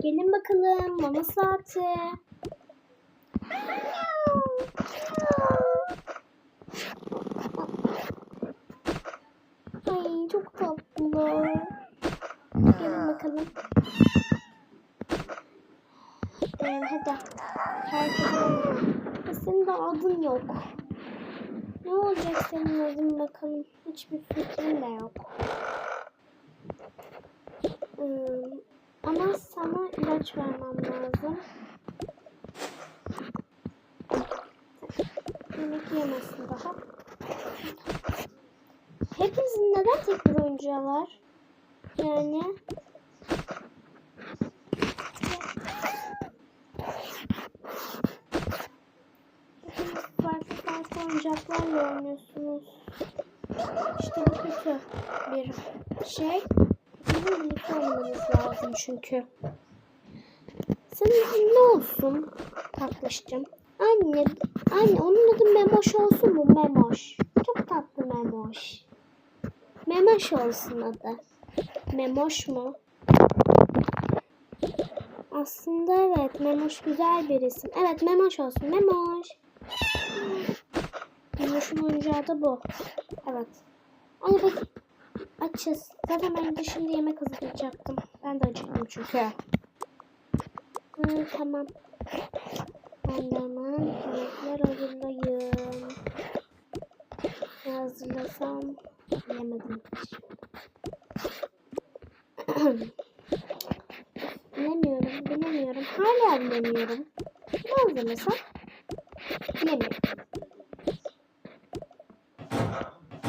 Gelin bakalım mama saati. Ay çok tatlı. Gelin bakalım. Ee, hadi. Herkes Senin de adın yok. Ne olacak senin adın bakalım. Hiçbir fikrim de yok. Hmm, ilaç vermem lazım. Yemek yemesin daha. Hepimizin neden tek bir oyuncağı var? Yani farklı farklı oyuncaklarla oynuyorsunuz. İşte bu kötü bir şey. Bizim birlikte olmamız lazım çünkü. Senin ne olsun tatlışcığım? Anne, anne onun adı Memoş olsun mu? Memoş. Çok tatlı Memoş. Memoş olsun adı. Memoş mu? Aslında evet Memoş güzel bir isim. Evet Memoş olsun. Memoş. Memoş'un oyuncağı da bu. Evet. Anne bak açız. Zaten ben de şimdi yemek hazırlayacaktım. Ben de acıktım çünkü. Hı, tamam. Ben hemen yemekler hazırlayayım. Ne hazırlasam yemedim. bilemiyorum, bilemiyorum. Hala bilemiyorum. Ne hazırlasam bilemiyorum.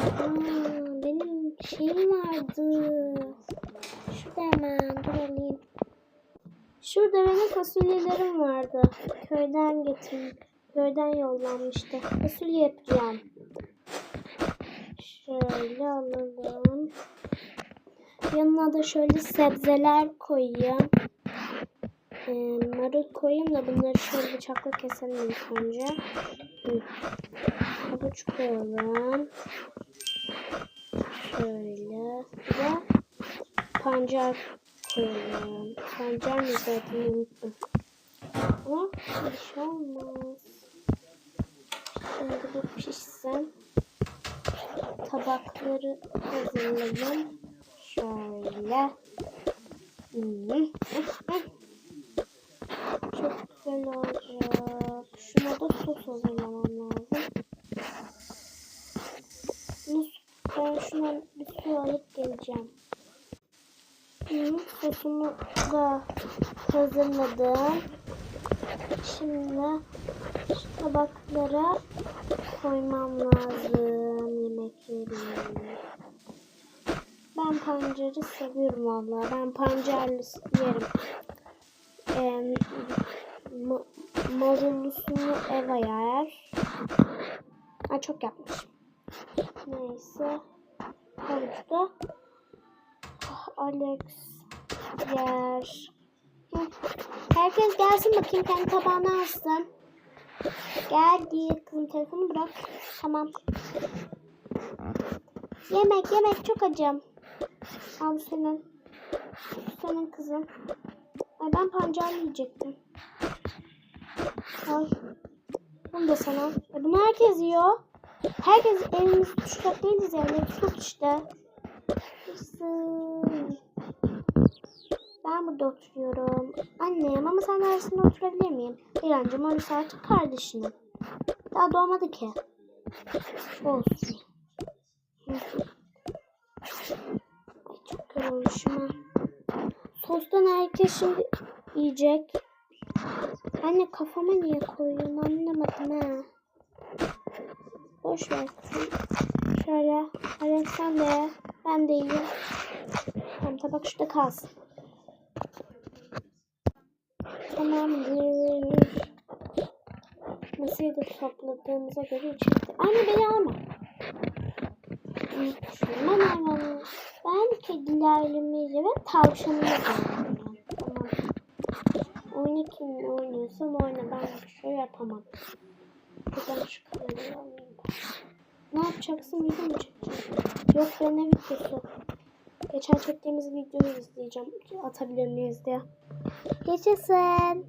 Aa, benim şeyim vardı. Şurada hemen dur alayım. Şurada benim fasulyelerim vardı. Köyden getirdim. Köyden yollanmıştı. Fasulye yapacağım. Şöyle alalım. Yanına da şöyle sebzeler koyayım. Ee, marul koyayım da bunları şöyle bıçakla keselim ilk önce. Hı. Havuç koyalım. Şöyle. De pancar koyalım. Pancar mı zaten unuttum. Ama bir şey olmaz. Şimdi bu pişsin. Tabakları hazırlayayım. Şöyle. Hmm. Çok güzel olacak. Şuna da sos hazırlamam lazım. Ben şuna bir su alıp geleceğim. Hı, sosumu da hazırladım. Şimdi tabaklara koymam lazım yemekleri. Ben pancarı seviyorum valla. Ben pancarlı yerim. Ee, ma- marullusunu Eva yer. Ay çok yapmışım. Neyse. Havuçta Alex yer. Herkes gelsin bakayım kendi tabağına alsın. Geldi. Kızım telefonu bırak. Tamam. Yemek yemek çok acım. Al senin. Senin kızım. Ay ben pancar yiyecektim. Al. Bunu da sana. E bunu herkes yiyor. Herkes elimizi tutacak değiliz yani. Tut işte. Kızım. Ben burada oturuyorum. Annem ama sen arasında oturabilir miyim? Bir önce Morris artık kardeşinin. Daha doğmadı ki. Olsun. Ay çok yorulmuşum ha. Herkes şimdi yiyecek. Anne kafama niye koyuyorsun anlamadım ha. Boş ver. Şöyle Alex sen de. Ben de yiyeyim. Tamam tabak şurada kalsın. Tamamdır. Masayı da topladığımıza göre içeride. Anne beni alma. Şundan hayvanı. Ben kedilerimizi ve tavşanımızı alıyorum. Tamam. Oyunu kim oynuyorsam oyna. Ben bir şey yapamam. Buradan şu kamerayı alayım. Ne yapacaksın? Video mu çekeceksin? Yok ben ne videosu? Geçen çektiğimiz videoyu izleyeceğim. Atabilir miyiz diye. Yaşasın.